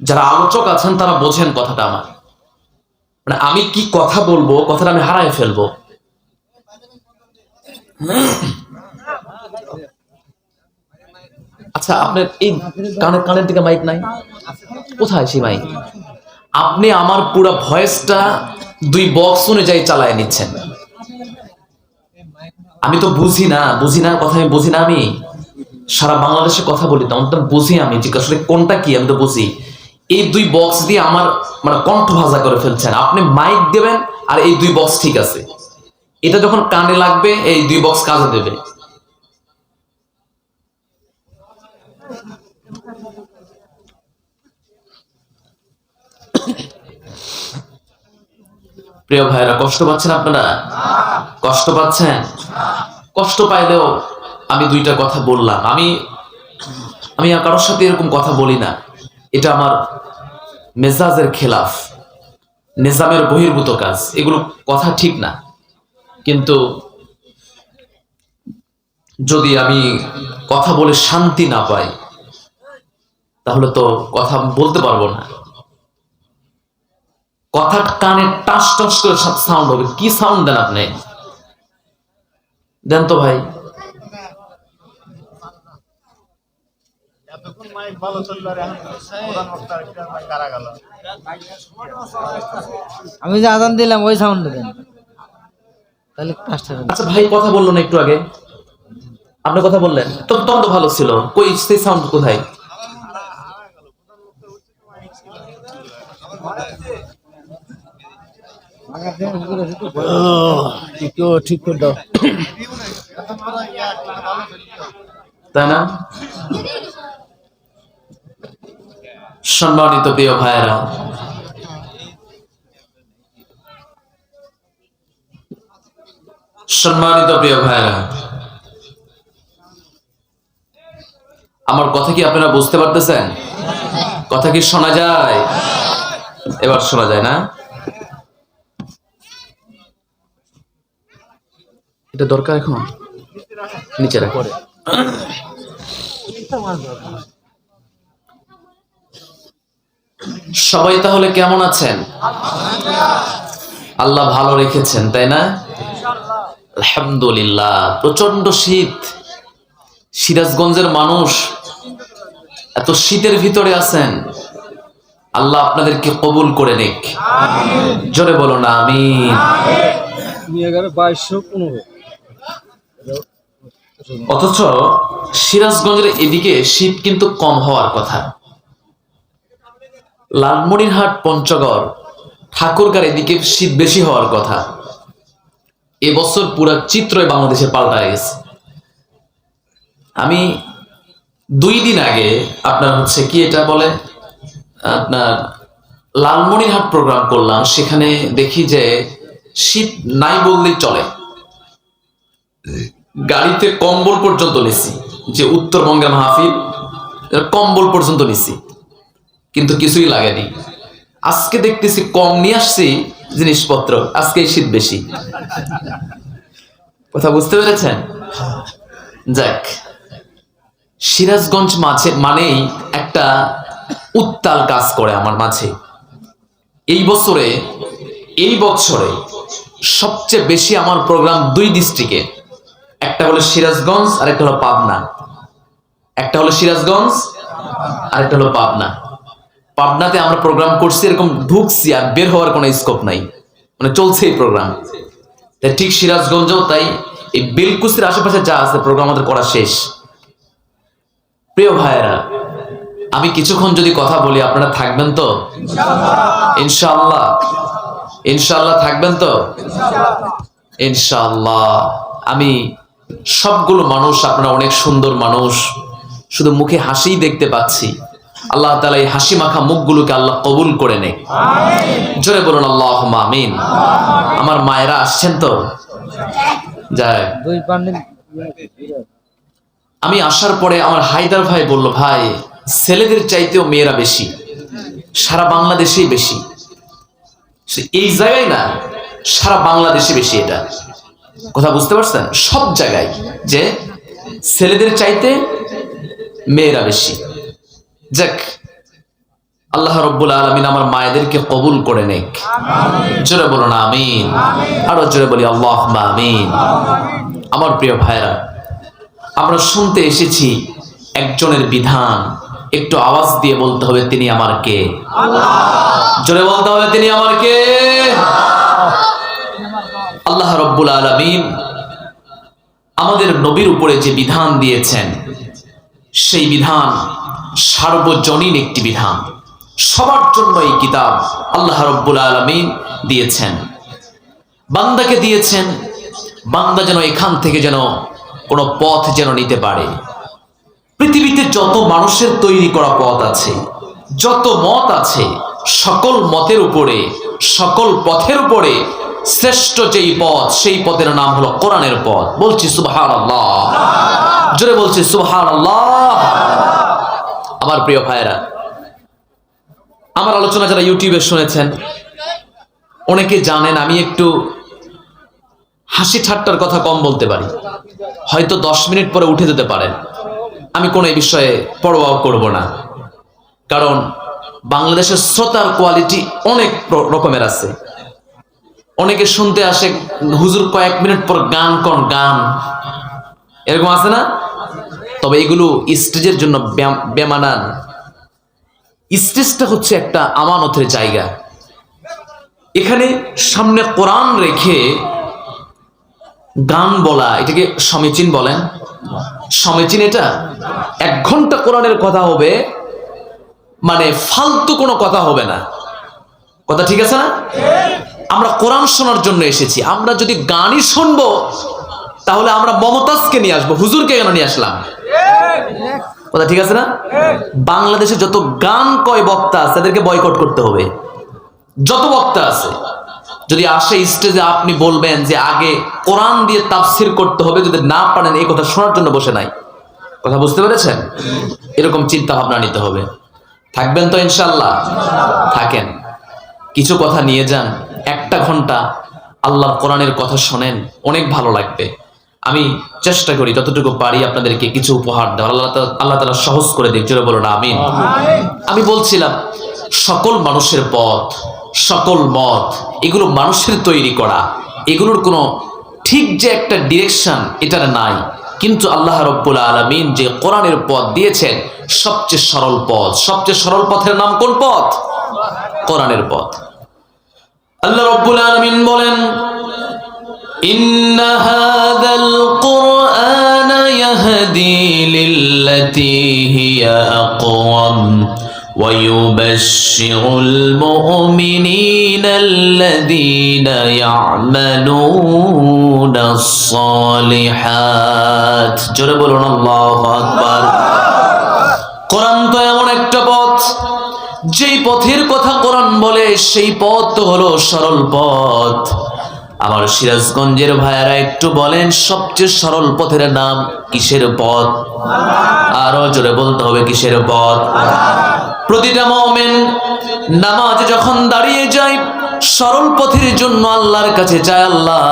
যারা আলোচক আছেন, তারা বোঝেন কথাটা আমার। মানে আমি কি কথা বলব, কথাটা আমি হারায় ফেলব। আচ্ছা আপনার এই কানের কানের দিকে মাইক নাই? কোথায় সেই মাইক আপনি আমার পুরো ভয়েসটা দুই বক্স অনুযায়ী চালায় নিচ্ছেন। আমি তো বুঝি না বুঝি না কথা আমি, বুঝি না আমি। সারা বাংলাদেশে কথা বলি তো বুঝি আমি। জিজ্ঞাসা কোনটা কি, আমি তো বুঝি। এই দুই বক্স দিয়ে আমার মানে কণ্ঠ ভাজা করে ফেলছেন। আপনি মাইক দেবেন আর এই দুই বক্স ঠিক আছে। এটা যখন কানে লাগবে, এই দুই বক্স কাজে দেবে। প্রিয় ভাইরা কষ্ট পাচ্ছেন আপনারা? কষ্ট পাচ্ছেন? কষ্ট পাইলেও আমি দুইটা কথা বললাম। আমি আমি কারোর সাথে এরকম কথা বলি না। এটা আমার মেজাজের খেলাফ, নিজামের বহির্ভূত কাজ। এগুলো কথা ঠিক না। কিন্তু যদি আমি কথা বলে শান্তি না পাই, তাহলে তো কথা বলতে পারব না। কথা কানে টাস টাস করে সাউন্ড হবে। কি সাউন্ড দেন আপনি? দেন তো ভাই। এতক্ষণ মাইক ভালো চলল আর এখন প্রধান বক্তা একটা মাইক কারা গেল? আমি যে আদান দিলাম ওই সাউন্ড দেন। তাহলে আচ্ছা ভাই কথা বলল না একটু আগে। আপনি কথা বললেন। তো তখন তো ভালো ছিল। কই সেই সাউন্ড কোথায়? ঠিক করে দাও। তাই না? সম্মানিত প্রিয় ভাইয়েরা। সম্মানিত প্রিয় ভাইয়েরা আমার কথা কি আপনারা বুঝতে পারতেছেন? কথা কি শোনা যায়? এবার শোনা যায় না? এটা দরকার এখন? নিচে রাখো। সবাই তাহলে কেমন আছেন? আল্লাহ ভালো রেখেছেন, তাই না? আলহামদুলিল্লাহ। প্রচণ্ড শীত। সিরাজগঞ্জের মানুষ এত শীতের ভিতরে আছেন। আল্লাহ আপনাদেরকে কবুল করে নিক। জোরে বলো না আমি অথচ সিরাজগঞ্জের এদিকে শীত কিন্তু কম হওয়ার কথা। লালমনিরহাট, পঞ্চগড়। ঠাকুরগার এদিকে শীত বেশি হওয়ার কথা। এবছর পুরা চিত্রই বাংলাদেশে পাল্টা গেছে। আমি দুই দিন আগে আপনার হচ্ছে কি এটা বলে? আপনার লালমনিরহাট প্রোগ্রাম করলাম। সেখানে দেখি যে শীত নাই বললেই চলে। গাড়িতে কম্বল পর্যন্ত নিছি, যে উত্তরবঙ্গের মাহফিল, কম্বল পর্যন্ত নিছি। কিন্তু কিছুই লাগেনি। আজকে দেখতেছি কম নিয়ে আসছি জিনিসপত্র আজকে শীত বেশি। কথা বুঝতে পেরেছেন? যাক, সিরাজগঞ্জ মাঝে মানেই একটা উত্তাল কাজ করে আমার মাঝে। এই বছরে এই বছরে সবচেয়ে বেশি আমার প্রোগ্রাম দুই ডিস্ট্রিক্টে। একটা হলো সিরাজগঞ্জ আর একটা হলো পাবনা। একটা হলো সিরাজগঞ্জ আর একটা হলো পাবনা। পাবনাতে আমরা প্রোগ্রাম করছি এরকম ঢুকছি আর বের হওয়ার কোনো স্কোপ নাই। মানে চলছে এই প্রোগ্রাম তাই ঠিক সিরাজগঞ্জও তাই এই বেলকুচির আশেপাশে যা আছে প্রোগ্রাম আমাদের করা শেষ। প্রিয় ভাইয়েরা আমি কিছুক্ষণ যদি কথা বলি আপনারা থাকবেন তো? ইনশাআল্লাহ। ইনশাআল্লাহ থাকবেন তো? ইনশাআল্লাহ। আমি সবগুলো মানুষ আপনারা অনেক সুন্দর মানুষ। শুধু মুখে হাসিই দেখতে পাচ্ছি। আল্লাহ তালা এই হাসি মাখা মুখগুলোকে আল্লাহ কবুল করে নে জোরে বলুন আল্লাহ আমিন। আমার মায়েরা আসছেন তো? যায়। আমি আসার পরে আমার হায়দার ভাই বলল ভাই ছেলেদের চাইতেও মেয়েরা বেশি সারা বাংলাদেশেই বেশি। এই জায়গায় না সারা বাংলাদেশে বেশি এটা। কথা বুঝতে পারছেন? সব জায়গায় যে ছেলেদের চাইতে মেয়েরা বেশি। যাক, আল্লাহ রব্বুল আলমিন আমার মায়েদেরকে কবুল করে নেক। জোরে বলুন আমিন। আরও জোরে বলি আল্লাহ আমিন। আমার প্রিয় ভাইরা আমরা শুনতে এসেছি একজনের বিধান। একটু আওয়াজ দিয়ে বলতে হবে তিনি আমার কে? জোরে বলতে হবে তিনি আমার কে? আল্লাহ রব্বুল আলমিন আমাদের নবীর উপরে যে বিধান দিয়েছেন সেই বিধান সার্বজনীন একটি বিধান। সবার জন্য এই কিতাব আল্লাহ রব্বুল আলমিন দিয়েছেন। বান্দাকে দিয়েছেন। বান্দা যেন এখান থেকে যেন কোনো পথ যেন নিতে পারে। পৃথিবীতে যত মানুষের তৈরি করা পথ আছে, যত মত আছে, সকল মতের উপরে, সকল পথের উপরে শ্রেষ্ঠ যেই পথ, সেই পথের নাম হলো কোরআনের পথ। বলছি সুবহান আল্লাহ জোরে বলছি আল্লাহ আমার প্রিয় ভাইয়েরা, আমার আলোচনা যারা ইউটিউবে শুনেছেন, অনেকে জানেন আমি একটু হাসি ঠাট্টার কথা কম বলতে পারি। হয়তো দশ মিনিট পরে উঠে যেতে পারেন। আমি কোনো এই বিষয়ে পরোয়াও করব না। কারণ বাংলাদেশের শ্রোতার কোয়ালিটি অনেক রকমের আছে। অনেকে শুনতে আসে, হুজুর কয়েক মিনিট পর গান কোন, গান। এরকম আছে না? তবে এগুলো স্টেজের জন্য বেমানান। স্টেজটা হচ্ছে একটা আমানতের জায়গা। এখানে সামনে কোরআন রেখে গান বলা, এটাকে সমীচীন বলেন। সমীচীন এটা? এক ঘণ্টা কোরআনের কথা হবে মানে ফালতু কোনো কথা হবে না। কথা ঠিক আছে না? আমরা কোরআন শোনার জন্য এসেছি। আমরা যদি গানই শুনব, তাহলে আমরা মমতাজকে নিয়ে আসব, হুজুরকে কেন নিয়ে আসলাম? কথা ঠিক আছে না? বাংলাদেশে যত গান কয় বক্তা আছে তাদেরকে বয়কট করতে হবে। যত বক্তা আছে, যদি আসে স্টেজে আপনি বলবেন যে আগে কোরআন দিয়ে তাফসির করতে হবে, যদি না পারেন, এই কথা শোনার জন্য বসে নাই। কথা বুঝতে পেরেছেন? এরকম চিন্তা ভাবনা নিতে হবে। থাকবেন তো ইনশাল্লাহ থাকেন। কিছু কথা নিয়ে যান। একটা ঘণ্টা আল্লাহ কোরআনের কথা শোনেন, অনেক ভালো লাগবে। আমি চেষ্টা করি যতটুকু পারি আপনাদেরকে কিছু উপহার দেওয়ার। আল্লাহ আল্লাহ তালা সহজ করে দিক জোরে বলুন আমিন। আমি বলছিলাম সকল মানুষের পথ সকল মত এগুলো মানুষের তৈরি করা। এগুলোর কোনো ঠিক যে একটা ডিরেকশন এটার নাই। কিন্তু আল্লাহ রব্বুল আলমিন যে কোরআনের পথ দিয়েছেন সবচেয়ে সরল পথ। সবচেয়ে সরল পথের নাম কোন পথ? কোরআনের পথ। আল্লাহ রব্বুল আলমিন বলেন إن ويبشر المؤمنين الذين يعملون الصالحات جرب الله أكبر কোরআন তো এমন একটা পথ যেই পথের কথা কোরআন বলে সেই পথ তো হলো সরল পথ আমার সিরাজগঞ্জের ভাইয়ারা একটু বলেন সবচেয়ে সরল পথের নাম কিসের পথ আরো জোরে বলতে হবে কিসের পথ প্রতিটা মোমেন নামাজ যখন দাঁড়িয়ে যায়, সরল পথের জন্য আল্লাহর কাছে চায়, আল্লাহ,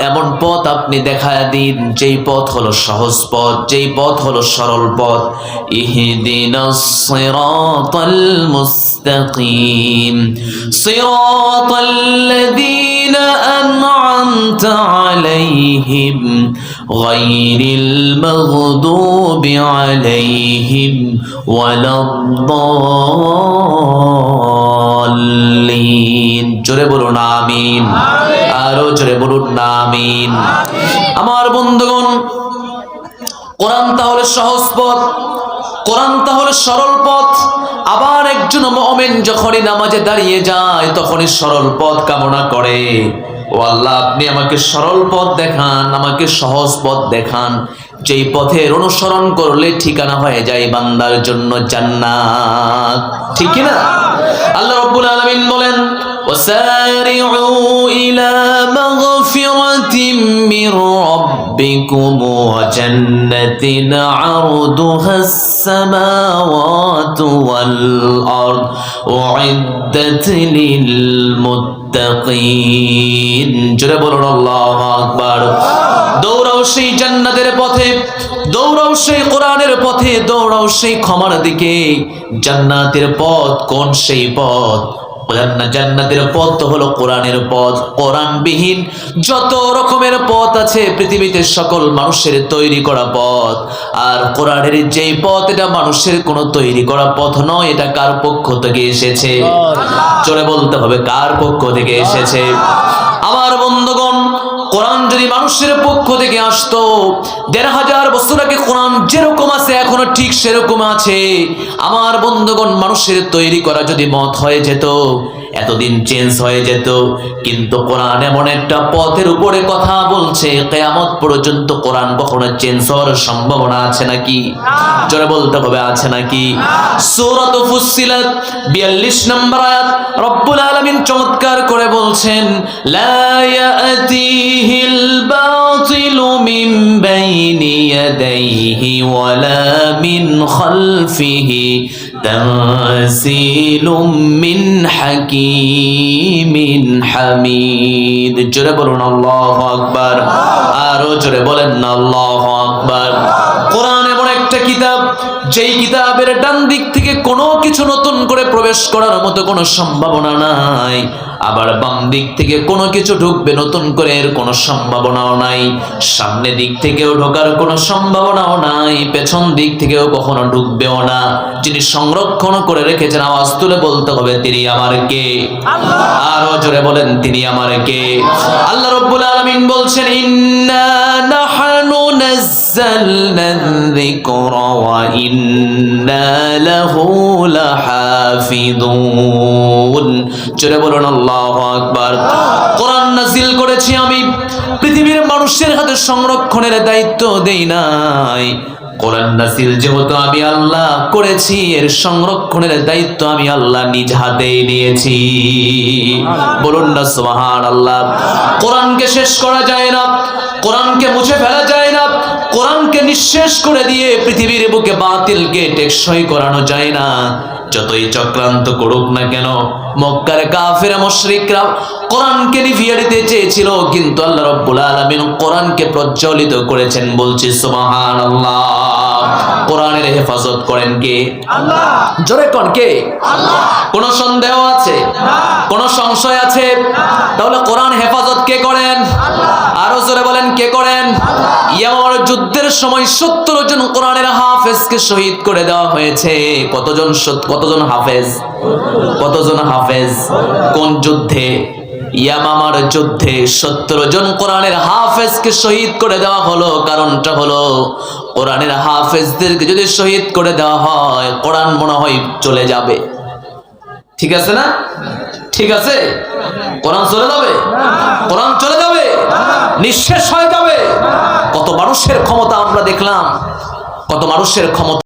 এমন পথ আপনি দেখায় দিন, যেই পথ হলো সহজ পথ, যেই পথ হলো সরল পথ। ইহদিনাস সিরাতাল মুস্তাকিম। আলাইহিম ওয়ালাদ-দাল্লিন। জোরে বলুন আমিন। আরও জোরে বলুন আমিন। আমার বন্ধুগণ, কোরআন তাহলে সহজ পথ, কোরআন তাহলে সরল পথ। আবার একজন মমেন যখনই নামাজে দাঁড়িয়ে যায়, তখনই সরল পথ কামনা করে। ও আল্লাহ, আপনি আমাকে সরল পথ দেখান, আমাকে সহজ পথ দেখান। যেই পথের অনুসরণ করলে ঠিকানা হয়ে যায় বান্দার জন্য জান্নাত। ঠিক কিনা? আল্লাহ রব্বুল আলামিন বলেন وسارعوا إلى مغفرة من ربكم وجنة عرضها السماوات والأرض أعدت للمتقين জোরে বলুন আল্লাহ আকবার দৌড়াও সেই জান্নাতের পথে দৌড়াও সেই কোরআনের পথে দৌড়াও সেই ক্ষমার দিকে জান্নাতের পথ কোন সেই পথ জান্নাত জান্নাতের পথ তো হলো কোরআনের পথ কোরআন বিহীন যত রকমের পথ আছে পৃথিবীতে সকল মানুষের তৈরি করা পথ। আর কোরআনের যেই পথ এটা মানুষের কোনো তৈরি করা পথ নয় এটা কার পক্ষ থেকে এসেছে? চলে বলতে হবে কার পক্ষ থেকে এসেছে? আমার বন্ধুগণ যদি মানুষের পক্ষ থেকে আসতো, দেড় হাজার বছর আগে কোরআন যেরকম আছে, এখনও ঠিক সেরকম আছে। আমার বন্ধুগণ, মানুষের তৈরি করা যদি মত হয়ে যেত এতদিন চেঞ্জ হয়ে যেত কিন্তু কোরআন এমন একটা পথের উপরে কথা বলছে কেয়ামত পর্যন্ত কোরআন কখনো চেঞ্জ হওয়ার সম্ভাবনা আছে নাকি? জোরে বলতে হবে আছে নাকি? সূরাত ফুসসিলাত 42 নম্বর আয়াত রব্বুল আলামিন চমৎকার করে বলছেন লা ইয়াতিহিল বাতিলু মিন বাইনি ইয়াদাইহি ওয়ালা মিন খালফিহি। তানসিলুম মিন হাকিমিন হামিদ। জোরে বলুন আল্লাহু আকবার। আরও জোরে বলেন আল্লাহু আকবার। যেই কিতাবের ডান দিক থেকে কোনো কিছু নতুন করে প্রবেশ করার মতো কোনো সম্ভাবনা নাই, আবার বাম দিক থেকে কোনো কিছু ঢুকবে নতুন করে এর কোনো সম্ভাবনাও নাই, সামনে দিক থেকেও ঢোকার কোনো সম্ভাবনাও নাই, পেছন দিক থেকেও কখনো ঢুকবেও না। যিনি সংরক্ষণ করে রেখেছেন, আওয়াজ তুলে বলতে হবে, তিনি আমার কে? আরও জোরে বলেন, তিনি আমার কে? আল্লাহ রব্বুল আলামিন বলছেন, ইন্না নাহনু নাযালনা যিকরা ওয়া ইন্না লাহু লাহাফিযুন জোরে বলুন আল্লাহু আকবার। কোরআন নাযিল করেছি আমি। পৃথিবীর মানুষের হাতে সংরক্ষণের দায়িত্ব দেই নাই। কোরআন নাসিল যেহেতু আমি আল্লাহ করেছি, এর সংরক্ষণের দায়িত্ব আমি আল্লাহ নিজ হাতেই নিয়েছি। বলুন না সুবহান আল্লাহ কোরআনকে শেষ করা যায় না, কোরআনকে মুছে ফেলা যায় না কোরআনকে নিঃশেষ করে দিয়ে পৃথিবীর বুকে বাতিলকে টেকসই করানো যায় না। যতই চক্রান্ত করুক না কেন মক্কার কাফের মুশরিকরা কোরআনকে নিভিয়ে দিতে চেয়েছিল কিন্তু আল্লাহ রাব্বুল আলামিন কোরআনকে প্রজ্বলিত করেছেন বলছি সুবহানাল্লাহ। কোরআনের হেফাজত করেন কে? আল্লাহ। জোরে কোন কে? আল্লাহ। কোন সন্দেহ আছে? কোন সংশয় আছে? তাহলে কোরআন হেফাজত কে করেন? আরও জোরে বলেন কে করেন? ইয়ামার যুদ্ধের সময় সত্তর জন কোরআনের হাফেজকে শহীদ করে দেওয়া হয়েছে। কতজন সত- কতজন হাফেজ? কতজন হাফেজ? কোন যুদ্ধে? ইয়ামামার যুদ্ধে সত্তর জন কোরআনের হাফেজকে শহীদ করে দেওয়া হলো। কারণটা হলো, কোরআনের হাফেজদেরকে যদি শহীদ করে দেওয়া হয়, কোরআন মনে হয় চলে যাবে। ঠিক আছে না? ঠিক আছে? কোরআন চলে যাবে? কোরআন চলে যাবে? নিঃশেষ হয়ে যাবে? কত মানুষের ক্ষমতা আমরা দেখলাম। কত মানুষের ক্ষমতা